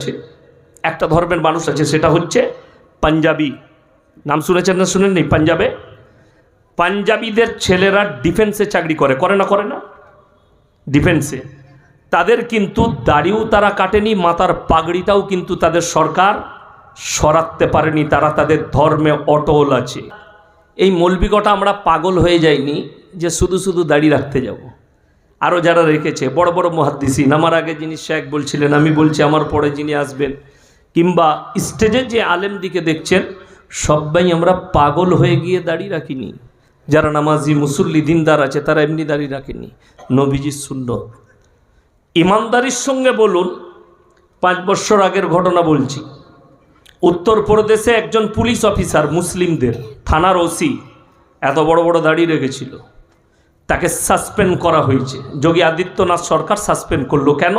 আছে একটা ধর্মের মানুষ আছে, সেটা হচ্ছে পাঞ্জাবি। নাম শুনেছেন না শুনেননি? পাঞ্জাবে? পাঞ্জাবিদের ছেলেরা ডিফেন্সে চাকরি করে করে না করে না? ডিফেন্সে তাদের কিন্তু দাড়িও তারা কাটেনি মাতার পাগড়িটাও কিন্তু তাদের সরকার সরাতে পারেনি, তারা তাদের ধর্মে অটল আছে। এই মৌলবিকটা আমরা পাগল হয়ে যাইনি যে শুধু শুধু দাড়ি রাখতে যাব। আরও যারা রেখেছে, বড় বড় মহাদ্দিসিন। আমার আগে যিনি শেখ বলছিলেন, আমি বলছি আমার পরে যিনি আসবেন। কিংবা স্টেজে যে আলেম দিকে দেখছেন, সবাই আমরা পাগল হয়ে গিয়ে দাঁড়িয়ে রাখিনি। যারা নামাজি, মুসল্লি, দিনদার আছে, তারা এমনি দাঁড়িয়ে রাখেনি। নবীজি শূন্য ইমানদারির সঙ্গে বলুন, পাঁচ বছর আগের ঘটনা বলছি। উত্তরপ্রদেশে একজন পুলিশ অফিসার, মুসলিমদের, থানার ওসি, এত বড় বড় দাড়ি রেখেছিল। তাকে সাসপেন্ড করা হয়েছে। যোগী আদিত্যনাথ সরকার সাসপেন্ড করল কেন?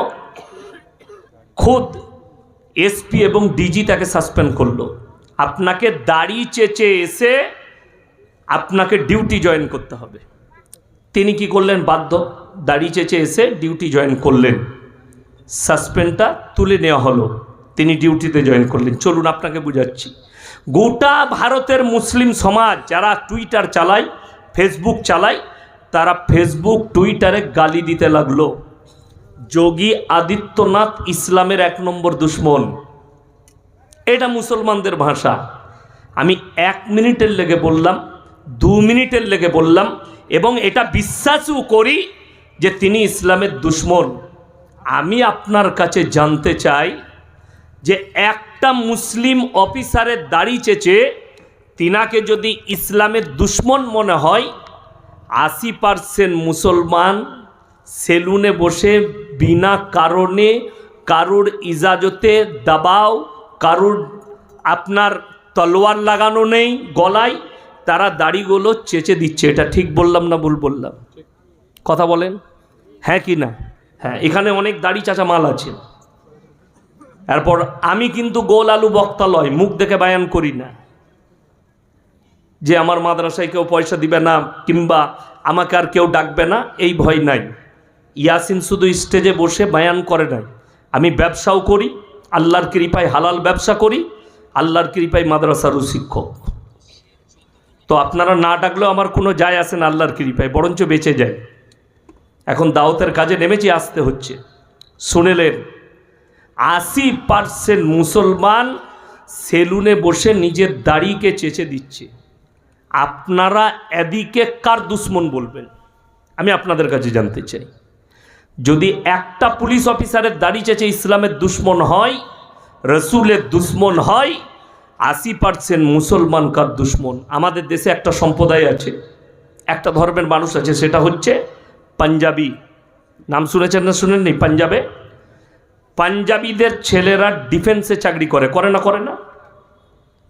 খোদ এসপি এবং ডিজি তাকে সাসপেন্ড করল। আপনাকে দাড়ি চেচে এসে আপনাকে ডিউটি জয়েন করতে হবে। তিনি কি করলেন? বাধ্য। দাড়ি চেচে এসে ডিউটি জয়েন করলেন। সাসপেন্ডটা তুলে নেওয়া হলো। তিনি ডিউটিতে জয়েন করলেন। চলুন আপনাকে বুঝাচ্ছি। গোটা ভারতের মুসলিম সমাজ যারা টুইটার চালায় ফেসবুক চালায় তারা ফেসবুক, টুইটারে গালি দিতে লাগল। যোগী আদিত্যনাথ ইসলামের এক নম্বর দুশ্মন। এটা মুসলমানদের ভাষা। আমি এক মিনিটের লেগে বললাম, দু মিনিটের লেগে বললাম, এবং এটা বিশ্বাসও করি যে তিনি ইসলামের দুশ্মন। আমি আপনার কাছে জানতে চাই যে একটা মুসলিম অফিসারের দাড়ি চেচে তিনাকে যদি ইসলামের দুশ্মন মনে হয় আশি পার্সেন্ট মুসলমান সেলুনে বসে বিনা কারণে কারুর ইজাজতে দাবাও, কারুর আপনার তলোয়ার লাগানো নেই গলায়, তারা দাড়িগুলো চেচে দিচ্ছে। এটা ঠিক বললাম না ভুল বললাম? কথা বলেন? হ্যাঁ কি না? হ্যাঁ এখানে অনেক দাড়ি চাচা মাল আছে। এরপর আমি কিন্তু গোল আলু বক্তালয় মুখ দেখে বায়ান করি না। যে আমার মাদ্রাসায় কেউ পয়সা দিবে না কিংবা আমাকে আর কেউ ডাকবে না, এই ভয় নাই। ইয়াসিন শুধু স্টেজে বসে বায়ান করে নাই। আমি ব্যবসাও করি, আল্লাহর কৃপায় হালাল ব্যবসা করি, আল্লাহর কৃপায় মাদ্রাসারও শিক্ষক। তো আপনারা না ডাকলেও আমার কোনো যায় আসে না আল্লাহর কৃপায়, বরঞ্চ বেঁচে যায়। এখন দাওতের কাজে নেমেছি, আসতে হচ্ছে। শুনেলেন, আশি পার্সেন্ট মুসলমান সেলুনে বসে নিজের দাড়িকে চেচে দিচ্ছে। আপনারা এদিকে কার দুশ্মন বলবেন? আমি আপনাদের কাছে জানতে চাই। যদি একটা পুলিশ অফিসারের দাড়ি চেচে ইসলামের দুশ্মন হয়, রসুলের দুশ্মন হয়, আশি পার্সেন্ট মুসলমান কার দুশ্মন? আমাদের দেশে একটা সম্প্রদায় আছে, একটা ধর্মের মানুষ আছে, সেটা হচ্ছে পাঞ্জাবি। নাম শুনেছেন না শুনেন শুনেননি? পাঞ্জাবে? পাঞ্জাবিদের ছেলেরা ডিফেন্সে চাকরি করে করে না করে না?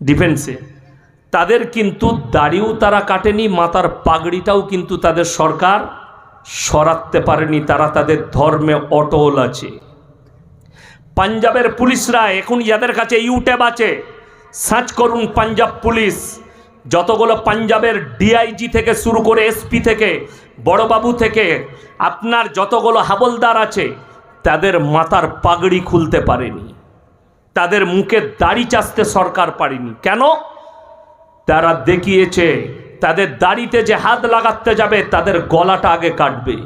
ডিফেন্সে তাদের কিন্তু দাড়িও তারা কাটেনি, মাতার পাগড়িটাও কিন্তু তাদের সরকার সরাতে পারেনি, তারা তাদের ধর্মে অটল আছে। পাঞ্জাবের পুলিশরা এখন যাদের কাছে ইউট্যাব আছে, সার্চ করুন পাঞ্জাব পুলিশ। যতগুলো পাঞ্জাবের ডিআইজি থেকে শুরু করে এসপি থেকে, বড়বাবু থেকে, আপনার যতগুলো হাবলদার আছে, তাদের মাথার পাগড়ি খুলতে পারেনি। তাদের মুখে দাড়ি চাচতে সরকার পারেনি। কেন? তারা দেখিয়েছে, তাদের দাড়িতে যে হাত লাগাতে যাবে, তাদের গলাটা আগে কাটবে।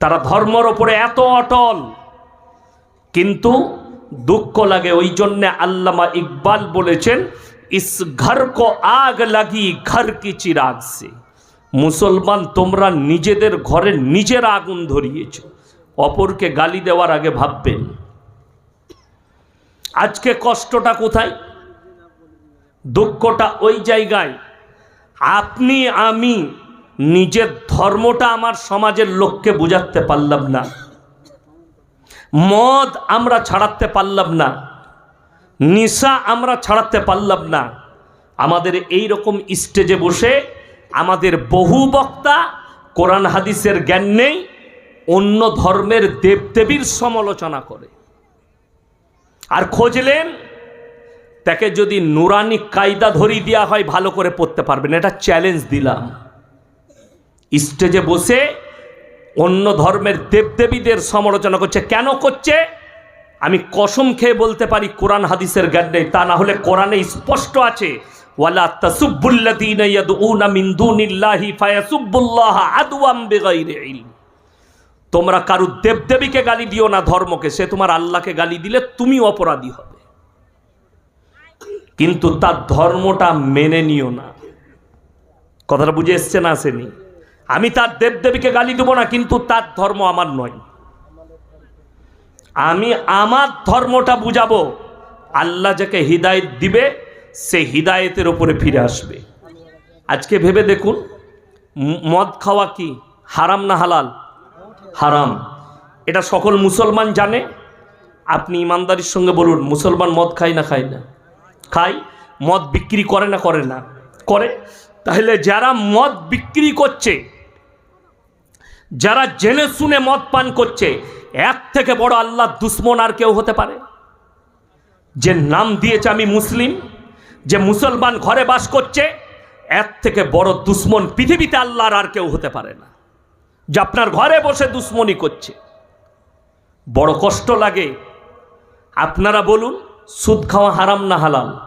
তারা ধর্মর ওপরে এত অটল। কিন্তু দুঃখ লাগে, ওই জন্যে আল্লামা ইকবাল বলেছেন, ইস ঘর কো আগ লাগি, ঘর কি চিরাগ সে। মুসলমান, তোমরা নিজেদের ঘরে নিজের আগুন ধরিয়েছ, অপরকে গালি দেওয়ার আগে ভাববেন আজকে কষ্টটা কোথায়? দুঃখটা ওই জায়গায়। আপনি, আমি নিজের ধর্মটা আমার সমাজের লোককে বুঝাতে পারলাম না। মদ আমরা ছাড়াতে পারলাম না। নিশা আমরা ছাড়াতে পারলাম না। আমাদের এই রকম স্টেজে বসে আমাদের বহু বক্তা কোরআন হাদিসের জ্ঞান নেই, অন্য ধর্মের দেবদেবীর সমালোচনা করে। আর খোঁজলেন তাকে যদি নুরানি কায়দা ধরিয়ে দেওয়া হয়, ভালো করে পড়তে পারবেন। এটা চ্যালেঞ্জ দিলাম। স্টেজে বসে অন্য ধর্মের দেবদেবীদের সমালোচনা করছে। কেন করছে? আমি কসম খেয়ে বলতে পারি, কোরআন হাদিসের জ্ঞান তা না হলে কোরআনে স্পষ্ট আছে, ওয়ালা তোমরা কারু দেবদেবীকে গালি দিও না, ধর্মকে। সে তোমার আল্লাহকে গালি দিলে তুমি অপরাধী হবে। কিন্তু তার ধর্মটা মেনে নিও না। কথাটা বুঝে এসছে না আসেনি? আমি তার দেবদেবীকে গালি দেবো না, কিন্তু তার ধর্ম আমার নয়। আমি আমার ধর্মটা বুঝাবো। আল্লাহ যাকে হৃদায়ত দিবে, সে হৃদায়তের ওপরে ফিরে আসবে। আজকে ভেবে দেখুন মদ খাওয়া কি? হারাম না হালাল? হারাম। এটা সকল মুসলমান জানে। আপনি ইমানদারির সঙ্গে বলুন, মুসলমান মদ খায় না খায় না। খায়, মদ বিক্রি করে না করে না, করে। তাহলে যারা মদ বিক্রি করছে, যারা জেনে শুনে মদ পান করছে, এক থেকে বড় আল্লাহ দুশ্মন আর কেউ হতে পারে? যে নাম দিয়েছে আমি মুসলিম, যে মুসলমান ঘরে বাস করছে এর থেকে বড় দুশ্মন পৃথিবীতে আল্লাহর আর কেউ হতে পারে না। যে আপনার ঘরে বসে দুশ্মনী করছে। বড় কষ্ট লাগে। আপনারা বলুন সুদ খাওয়া হারাম না হালাল?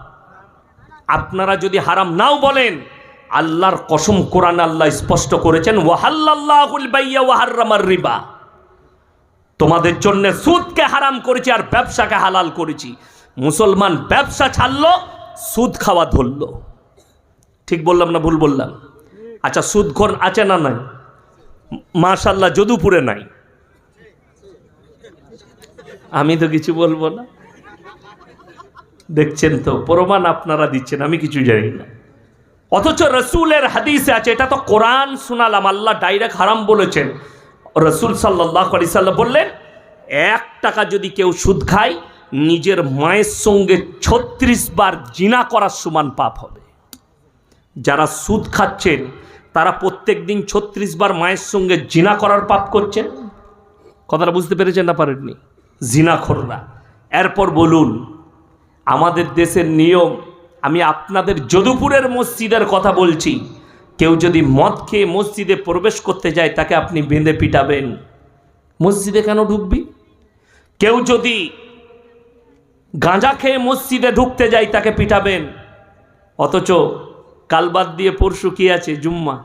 আপনারা যদি হারাম নাও বলেন, আল্লাহর কসম কোরআন আল্লাহ স্পষ্ট করেছেন ওয়াহাল্লাহুল বাইয়া রিবা। তোমাদের জন্য সুদকে হারাম করেছি আর ব্যবসাকে হালাল করেছি। মুসলমান ব্যবসা ছাড়লো, সুদ খাওয়া ধরল। ঠিক বললাম না ভুল বললাম? আচ্ছা সুদ সুদঘর আছে না নাই? মাশাল্লাহ যদুপুরে নাই। আমি তো কিছু বলব না। দেখছেন তো, প্রমাণ আপনারা দিচ্ছেন, আমি কিছু জানি না। অথচ রসুলের হাদিসে আছে, এটা তো কোরআন শোনালাম, আল্লাহ ডাইরেক্ট হারাম বলেছেন। রসুল সাল্লাহ আলি সাল্লাম বললেন, এক টাকা যদি কেউ সুদ খায়, নিজের মায়ের সঙ্গে ছত্রিশ বার জিনা করার সমান পাপ হবে। যারা সুদ খাচ্ছেন, তারা প্রত্যেক দিন ছত্রিশ বার মায়ের সঙ্গে জিনা করার পাপ করছেন? কথাটা বুঝতে পেরেছেন না পারেননি? জিনা জিনাখোররা এরপর বলুন আমাদের দেশের নিয়ম, আমি আপনাদের যদুপুরের মসজিদের কথা বলছি। কেউ যদি মদ খেয়ে মসজিদে প্রবেশ করতে যায়, তাকে আপনি বেঁধে পিটাবেন। মসজিদে কেন ঢুকবি? কেউ যদি গাঁজা খেয়ে মসজিদে ঢুকতে যায়, তাকে পিটাবেন। অথচ কালবাদ দিয়ে পরশু কি আছে? জুম্মা।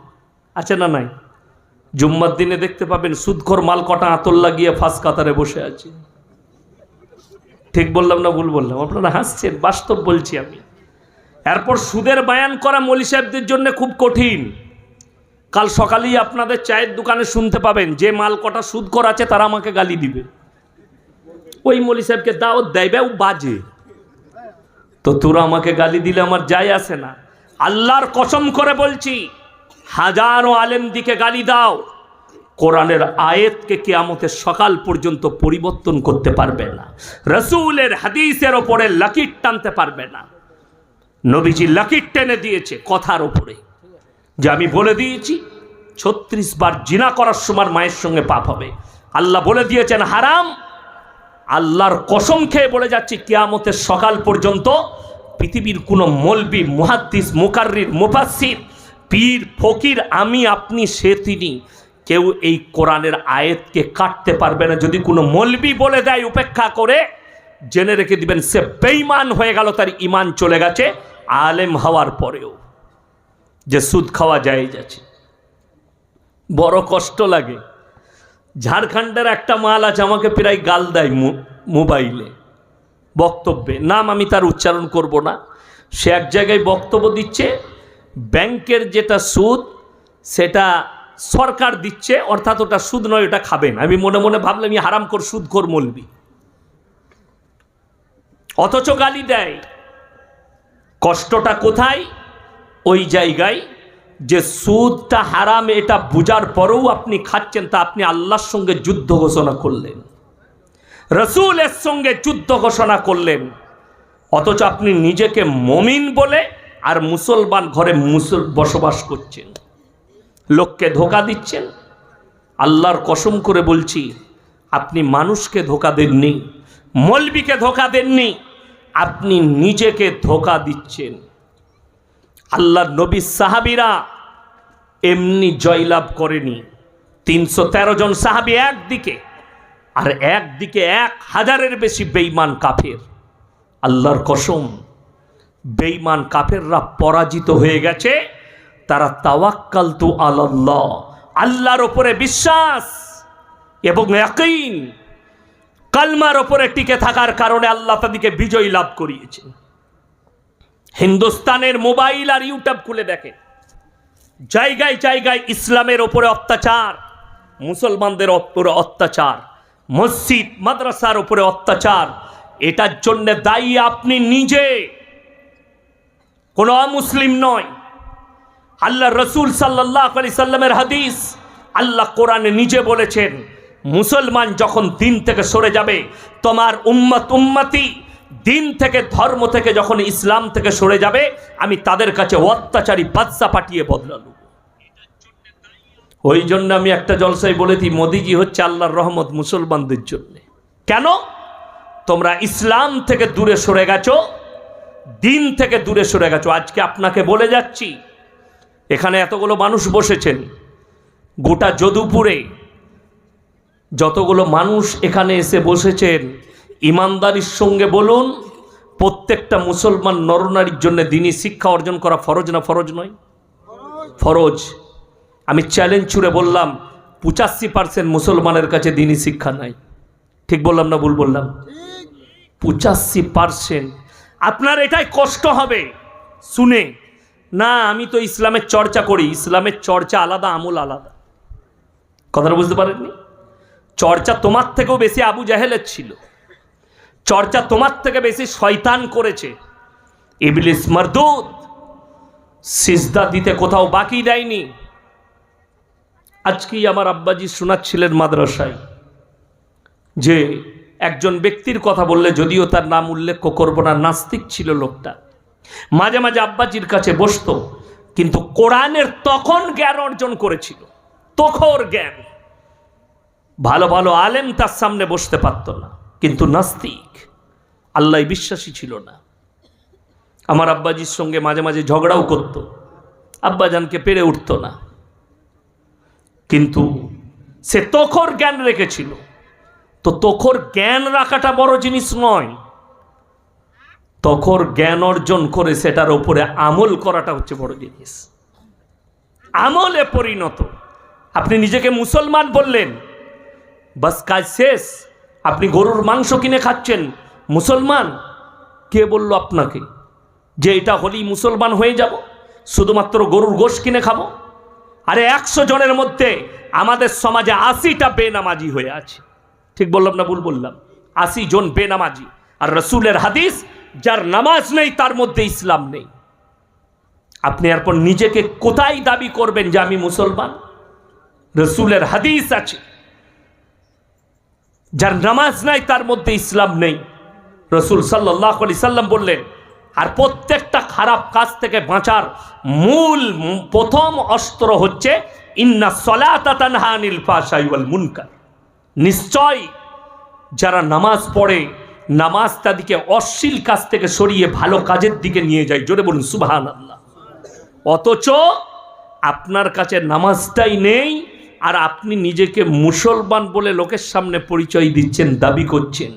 আছে না নাই? জুম্মার দিনে দেখতে পাবেন সুদখোর মাল কটা আতর লাগিয়ে ফাঁস কাতারে বসে আছে। ঠিক বললাম না ভুল বললাম? আপনারা হাসছেন, বাস্তব বলছি আমি। এরপর সুদের বায়ান করা মলি সাহেবদের জন্য খুব কঠিন। কাল সকালেই আপনাদের চায়ের দোকানে শুনতে পাবেন, যে মাল কটা সুদ করা আছে তারা আমাকে গালি দিবে। ওই মলি সাহেবকে দাওয়াত দেয় ও বাজে। তো তোরা আমাকে গালি দিলে আমার যাই আসে না। আল্লাহর কসম করে বলছি, হাজারো আলেম দিকে গালি দাও। কোরআনের আয়েতকে কেয়ামতের সকাল পর্যন্ত পরিবর্তন করতে পারবে না। রসুলের হাদিসের ওপরে লাকিট টানতে পারবে না। নবীজি লাকিট টেনে দিয়েছে কথার ওপরে। যে আমি বলে দিয়েছি, ছত্রিশ বার জিনা করার সময় মায়ের সঙ্গে পাপ হবে। আল্লাহ বলে দিয়েছেন, হারাম। আল্লাহর কসম খেয়ে বলে যাচ্ছি, কেয়ামতের সকাল পর্যন্ত পৃথিবীর কোনো মলবি, মুহাদ্দিস, মুকাররির মুফাসির পীর, ফকির, আমি, আপনি, সে, তিনি কেউ এই কোরআনের আয়েতকে কাটতে পারবে না। যদি কোনো মলবি বলে দেয় উপেক্ষা করে, জেনে রেখে দিবেন, সে বেইমান হয়ে গেল, তার ইমান চলে গেছে, আলেম হওয়ার পরেও। যে সুদ খাওয়া যায় যাচ্ছে বড় কষ্ট লাগে। ঝাড়খণ্ডের একটা মাল আছে, আমাকে প্রায় গাল দেয় মোবাইলে, বক্তব্যে। নাম আমি তার উচ্চারণ করব না। সে এক জায়গায় বক্তব্য দিচ্ছে, ব্যাংকের যেটা সুদ, সেটা সরকার দিচ্ছে, অর্থাৎ ওটা সুদ নয়, ওটা খাবেন। আমি মনে মনে ভাবলাম হারাম কর, সুদ কর মলবি। অথচ গালি দেয়। কষ্টটা কোথায়? ওই জায়গায় যে সুদটা হারাম, এটা বুঝার পরেও আপনি খাচ্ছেন, তা আপনি আল্লাহর সঙ্গে যুদ্ধ ঘোষণা করলেন। রসুলের সঙ্গে যুদ্ধ ঘোষণা করলেন। অথচ আপনি নিজেকে মমিন বলে আর মুসলমান ঘরে মুসল বসবাস করছেন। লোককে ধোকা দিচ্ছেন? আল্লাহর কসম করে বলছি, আপনি মানুষকে ধোকা দেননি, মলবিকে ধোকা দেননি, আপনি নিজেকে ধোকা দিচ্ছেন। আল্লাহ নবী সাহাবিরা এমনি জয়লাভ করেনি। তিনশো তেরো জন সাহাবি একদিকে, আর একদিকে এক হাজারের বেশি বেইমান কাফের। আল্লাহর কসম বেইমান কাফেররা পরাজিত হয়ে গেছে। তারা তাওয়াক্কাল তু আল্লাহ আল্লাহর ওপরে বিশ্বাস এবং একইন কালমার ওপরে টিকে থাকার কারণে আল্লাহ তাদেরকে বিজয় লাভ করিয়েছে। হিন্দুস্তানের মোবাইল আর ইউটিউব খুলে দেখে। জায়গায় জায়গায় ইসলামের ওপরে অত্যাচার, মুসলমানদের ওপরে অত্যাচার, মসজিদ, মাদ্রাসার উপরে অত্যাচার, এটার জন্য দায়ী আপনি নিজে। কোনো অমুসলিম নয়। আল্লাহ রসুল সাল্লাহ আলি সাল্লামের হাদিস, আল্লাহ কোরআনে নিজে বলেছেন, মুসলমান যখন দিন থেকে সরে যাবে, তোমার উম্মত উম্মতি দিন থেকে, ধর্ম থেকে যখন ইসলাম থেকে সরে যাবে, আমি তাদের কাছে অত্যাচারী বাদশা পাঠিয়ে বদলালু ওই জন্য আমি একটা জলসায় বলেছি মোদিজি হচ্ছে আল্লাহর রহমত মুসলমানদের জন্য। কেন? তোমরা ইসলাম থেকে দূরে সরে গেছো, দিন থেকে দূরে সরে গেছো। আজকে আপনাকে বলে যাচ্ছি এখানে এতগুলো মানুষ বসেছেন। গোটা যদুপুরে যতগুলো মানুষ এখানে এসে বসেছেন, ইমানদারির সঙ্গে বলুন, প্রত্যেকটা মুসলমান নরনারীর জন্য দিনই শিক্ষা অর্জন করা ফরজ না ফরজ নয়? ফরজ। আমি চ্যালেঞ্জ ছুড়ে বললাম, পঁচাশি পার্সেন্ট মুসলমানের কাছে দিনই শিক্ষা নাই। ঠিক বললাম না ভুল বললাম? পঁচাশি পার্সেন্ট আপনার এটাই কষ্ট হবে। শুনে না, আমি তো ইসলামের চর্চা করি। ইসলামের চর্চা আলাদা, আমল আলাদা। কথাটা বুঝতে পারেননি? চর্চা তোমার থেকেও বেশি আবু জাহেলের ছিল। চর্চা তোমার থেকে বেশি শয়তান করেছে। ইবলিস মারদুদ সিজদা দিতে কোথাও বাকি দেয়নি। আজকেই আমার আব্বাজি শোনাচ্ছিলেন মাদ্রাসায় যে একজন ব্যক্তির কথা বললে যদিও তার নাম উল্লেখ করব না, নাস্তিক ছিল লোকটা। মাঝে মাঝে আব্বাজির কাছে বসতো, কিন্তু কোরআনের তখন জ্ঞান অর্জন করেছিল, তখর জ্ঞান। ভালো ভালো আলেম তার সামনে বসতে পারত না, কিন্তু নাস্তিক আল্লাহ বিশ্বাসী ছিল না। আমার আব্বাজির সঙ্গে মাঝে মাঝে ঝগড়াও করত, আব্বাজানকে পেরে উঠত না। কিন্তু সে তখর জ্ঞান রেখেছিল। তো তখর জ্ঞান রাখাটা বড় জিনিস নয় তখর জ্ঞান অর্জন করে সেটার ওপরে আমল করাটা হচ্ছে বড় জিনিস। আমলে পরিণত। আপনি নিজেকে মুসলমান বললেন, বাস কাজ শেষ, আপনি গরুর মাংস কিনে খাচ্ছেন, মুসলমান? কে বলল আপনাকে যে এটা হলেই মুসলমান হয়ে যাব? শুধুমাত্র গরুর গোশ কিনে খাব? আরে একশো জনের মধ্যে আমাদের সমাজে আশিটা বেনামাজি হয়ে আছে। ঠিক বললাম না ভুল বললাম? আশি জন বেনামাজি। আর রসুলের হাদিস যার নামাজ নেই, তার মধ্যে ইসলাম নেই। আপনি এরপর নিজেকে কোথায় দাবি করবেন যে আমি মুসলমান? রসুলের হাদিস আছে। যার নামাজ নাই, তার মধ্যে ইসলাম নেই। রসুল সাল্লাহ আলি সাল্লাম বললেন, আর প্রত্যেকটা খারাপ কাজ থেকে বাঁচার মূল প্রথম অস্ত্র হচ্ছে, ইন্না সলাতানহানিল মুনকার। নিশ্চয় যারা নামাজ পড়ে নামাজ তাদেরকে অশ্লীল কাজ থেকে সরিয়ে ভালো কাজের দিকে নিয়ে যায়। জোরে বলুন সুবাহান আল্লাহ অথচ আপনার কাছে নামাজটাই নেই, আর আপনি নিজেকে মুসলমান বলে লোকের সামনে পরিচয় দিচ্ছেন, দাবি করছেন।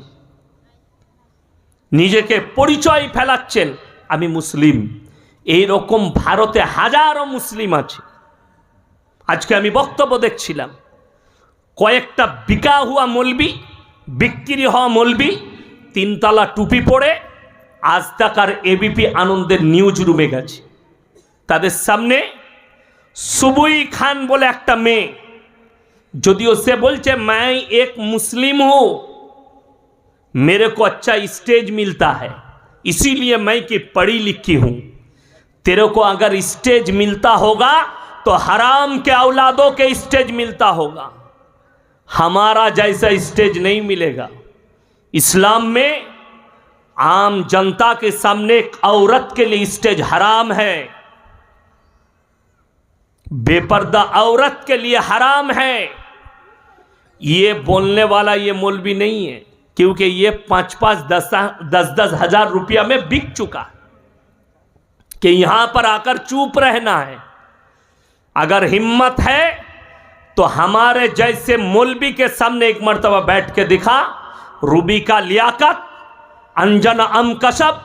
নিজেকে পরিচয় ফেলাচ্ছেন, আমি মুসলিম। এই রকম ভারতে হাজারো মুসলিম আছে। আজকে আমি বক্তব্য দেখছিলাম, কয়েকটা বিকা হুয়া মলবি, বিক্রি হওয়া মলবি তিনতলা টুপি পরে আজ তাকার এবিপি আনন্দের নিউজ রুমে গেছে তাদের সামনে সুবুই খান বলে একটা মেয়ে যদিও সে বলছে मैं एक मुस्लिम हूं मेरे को अच्छा स्टेज मिलता है इसीलिए मैं कि पढ़ी लिखी हूं तेरे को अगर स्टेज मिलता होगा तो हराम के औलादों के स्टेज मिलता होगा हमारा जैसा स्टेज नहीं मिलेगा इस्लाम में आम जनता के सामने एक औरत के लिए स्टेज हराम है। बेपर्दा औरत के लिए हराम है। ये बोलने वाला ये मौलवी नहीं है, क्योंकि ये पाँच पाँच दस दस दस हज़ार रुपया में बिक चुका कि यहाँ पर आकर चुप रहना है। अगर हिम्मत है तो हमारे जैसे मौलवी के सामने एक मरतबा बैठ के दिखा रूबी का लियाकत, अंजन अम कसब।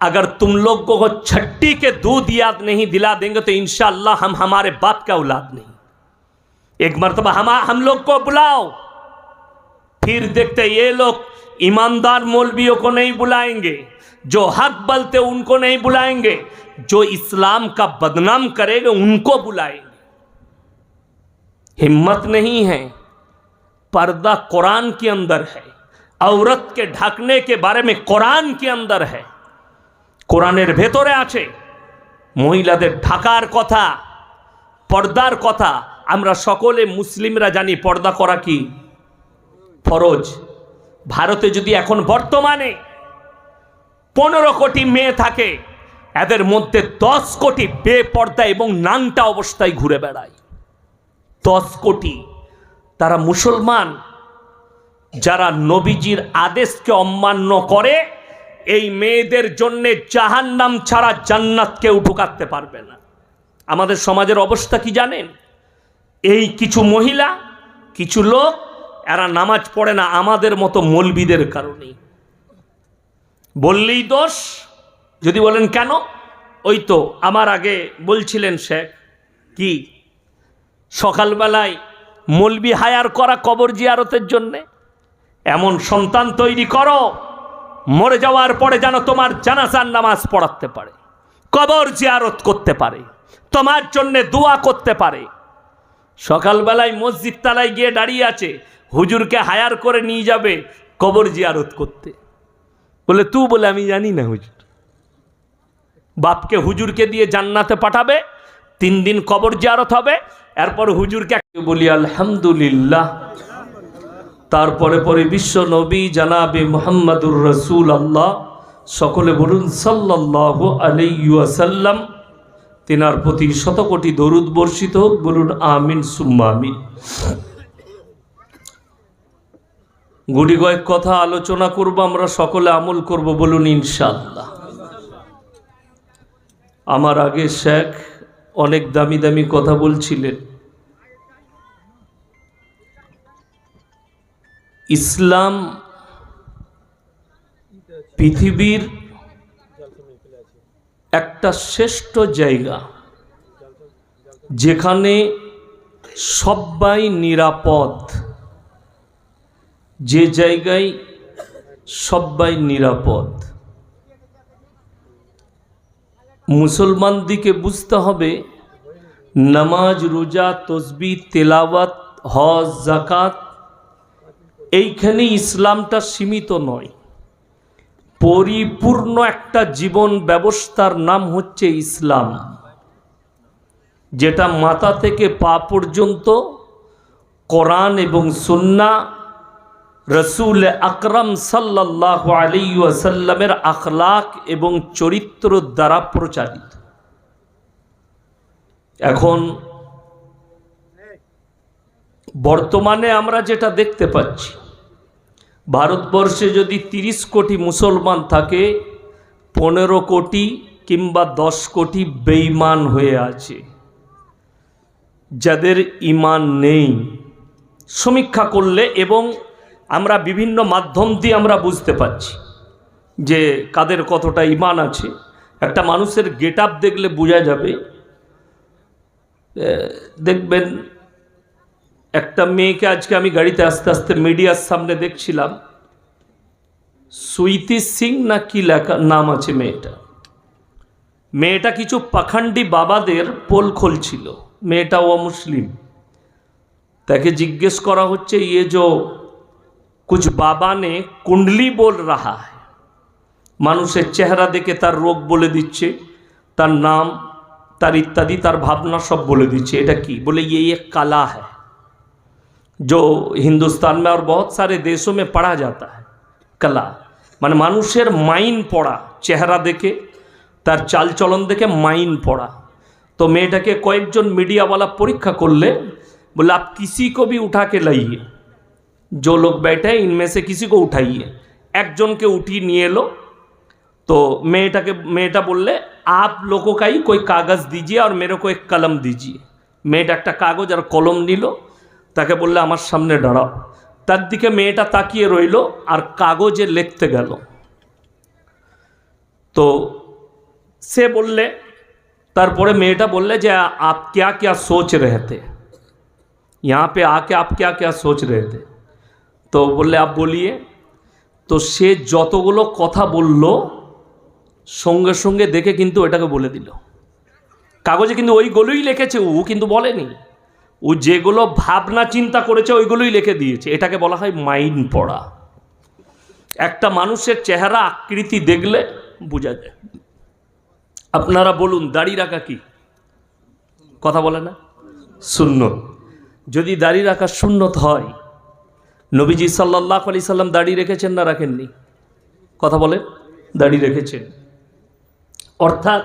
अगर तुम लोग को छट्टी के दूध याद नहीं दिला देंगे तो इंशाल्लाह हम हमारे बाप का औलाद नहीं। एक मरतबा हम हम लोग को बुलाओ। फिर देखते ये लोग ईमानदार मौलवियों को नहीं बुलाएँगे, जो हक बलते उनको नहीं बुलाएँगे, जो इस्लाम का बदनाम करेंगे उनको बुलाएँगे। हिम्मत नहीं है पर्दा कुरान के अंदर है औरत के ढकने के बारे में कुरान के अंदर है কোরআনের ভেতরে আছে মহিলাদের ঢাকার কথা পর্দার কথা আমরা সকলে মুসলিমরা জানি পর্দা করা কি ফরজ ভারতে যদি এখন বর্তমানে পনেরো কোটি মেয়ে থাকে এদের মধ্যে দশ কোটি বেপর্দা এবং নাংটা অবস্থায় ঘুরে বেড়ায় দশ কোটি তারা মুসলমান। যারা নবীজির আদেশকে অমান্য করে, এই মেয়েদের জন্যে জাহান্নাম ছাড়া জান্নাতকে ঢুকাতে পারবে না। আমাদের সমাজের অবস্থা কি জানেন? এই কিছু মহিলা, কিছু লোক, এরা নামাজ পড়ে না আমাদের মতো মলবিদের কারণেই। বললেই দোষ, যদি বলেন কেন? ওই তো আমার আগে বলছিলেন শেখ, কি? সকালবেলায় মলবি হায়ার করা কবর জিয়ারতের জন্যে। এমন সন্তান তৈরি করো, মরে যাওয়ার পরে যেন তোমার জানাজার নামাজ পড়াতে পারে, কবর জিয়ারত করতে পারে, তোমার জন্যে দোয়া করতে পারে। সকালবেলায় মসজিদ তালায় গিয়ে দাঁড়িয়ে আছে, হুজুরকে হায়ার করে নিয়ে যাবে কবর জিয়ারত করতে। বলে, তু বলে আমি জানি না হুজুর। বাপকে হুজুরকে দিয়ে জান্নাতে পাঠাবে, তিন দিন কবর জিয়ারত হবে এরপর হুজুরকে বলি, আলহামদুলিল্লাহ। তারপরে পরে বিশ্ব নবী জানাবে মোহাম্মদুর রসুল আল্লাহ সকলে বলুন সাল্লাহ আলাইসাল্লাম তেনার প্রতি শতকোটি দরুদ বর্ষিত হোক, বলুন, আমিন, সুম্মা আমিন। গুটি কয়েক কথা আলোচনা করব, আমরা সকলে আমল করব, বলুন ইনশাল্লাহ আমার আগে শেখ অনেক দামি দামি কথা বলছিলেন। ইসলাম পৃথিবীর একটা শ্রেষ্ঠ জায়গা, যেখানে সবাই নিরাপদ। যে জায়গায় সবাই নিরাপদ। মুসলমান দিকে বুঝতে হবে, নামাজ, রোজা, তসবি, তেলাওয়াত, হজ জাকাত এইখানে ইসলামটা সীমিত নয়। পরিপূর্ণ একটা জীবন ব্যবস্থার নাম হচ্ছে ইসলাম। যেটা মাথা থেকে পা পর্যন্ত কোরআন এবং সুন্না রসুল আকরম সাল্লাহ আলী ওয়াসাল্লামের আখলাক এবং চরিত্র দ্বারা প্রচারিত। এখন বর্তমানে আমরা যেটা দেখতে পাচ্ছি, ভারতবর্ষে যদি তিরিশ কোটি মুসলমান থাকে, পনেরো কোটি কিংবা দশ কোটি বেইমান হয়ে আছে। যাদের ইমান নেই, সমীক্ষা করলে এবং আমরা বিভিন্ন মাধ্যম দিয়ে আমরা বুঝতে পারছি যে কাদের কতটা ইমান আছে। একটা মানুষের গেট আপ দেখলে বোঝা যাবে দেখবেন একটা মেয়েকে আজকে আমি গাড়িতে আস্তে আস্তে মিডিয়ার সামনে দেখছিলাম। সুইতি সিং না কি লেখা, নাম আছে মেয়েটা। মেয়েটা কিছু পাখান্ডি বাবাদের পোল খুলছিল মেয়েটা ও মুসলিম তাকে জিজ্ঞেস করা হচ্ছে ইয়ে যে কুছ বাবা নে কুণ্ডলি বল রাহা है মানুষের চেহারা দেখে তার রোগ বলে দিচ্ছে তার নাম তার ইত্যাদি তার ভাবনা সব বলে দিচ্ছে এটা কি বলে ये एक कला है जो हिंदुस्तान में और बहुत सारे देशों में पढ़ा जाता है कला মানে মানুষের মাইন পড়া চেহারা দেখে তার চালচলন দেখে মাইন পড়া তো মেয়েটাকে কয়েকজন मीडियावाला परीक्षा করলে बोले आप किसी को भी उठा के लाइए जो लोग बैठे हैं इनमें से किसी को उठाइए একজনকে উঠিয়ে নিয়ে এলো तो মেয়েটাকে মেয়েটা বললে आप लोगों का ही कोई कागज़ दीजिए और मेरे को एक कलम दीजिए মেয়েটা একটা কাগজ আর কলম নিল তাকে বললে আমার সামনে দাঁড়াও তার দিকে মেয়েটা তাকিয়ে রইল আর কাগজে লিখতে গেল তো সে বললে তারপরে মেয়েটা বললে যে আপ क्या क्या सोच रहे थे यहाँ पे आके आप क्या क्या सोच रहे थे তো বললে আপ বলিয়ে। তো সে যতগুলো কথা বলল, সঙ্গে সঙ্গে দেখে কিন্তু এটাকে বলে দিল। কাগজে কিন্তু ওইগুলোই লিখেছে, ও কিন্তু বলেনি। ও যেগুলো ভাবনা চিন্তা করেছে, ওইগুলোই লিখে দিয়েছে। এটাকে বলা হয় মাইন্ড পড়া। একটা মানুষের চেহারা, আকৃতি দেখলে বোঝা যায়। আপনারা বলুন, দাড়ি রাখা কি? কথা বলে না? শূন্য। যদি দাড়ি রাখা শূন্যত হয় নবীজি সাল্লাহ আলি সাল্লাম দাড়ি রেখেছেন না রাখেননি? কথা বলেন দাড়ি রেখেছেন। অর্থাৎ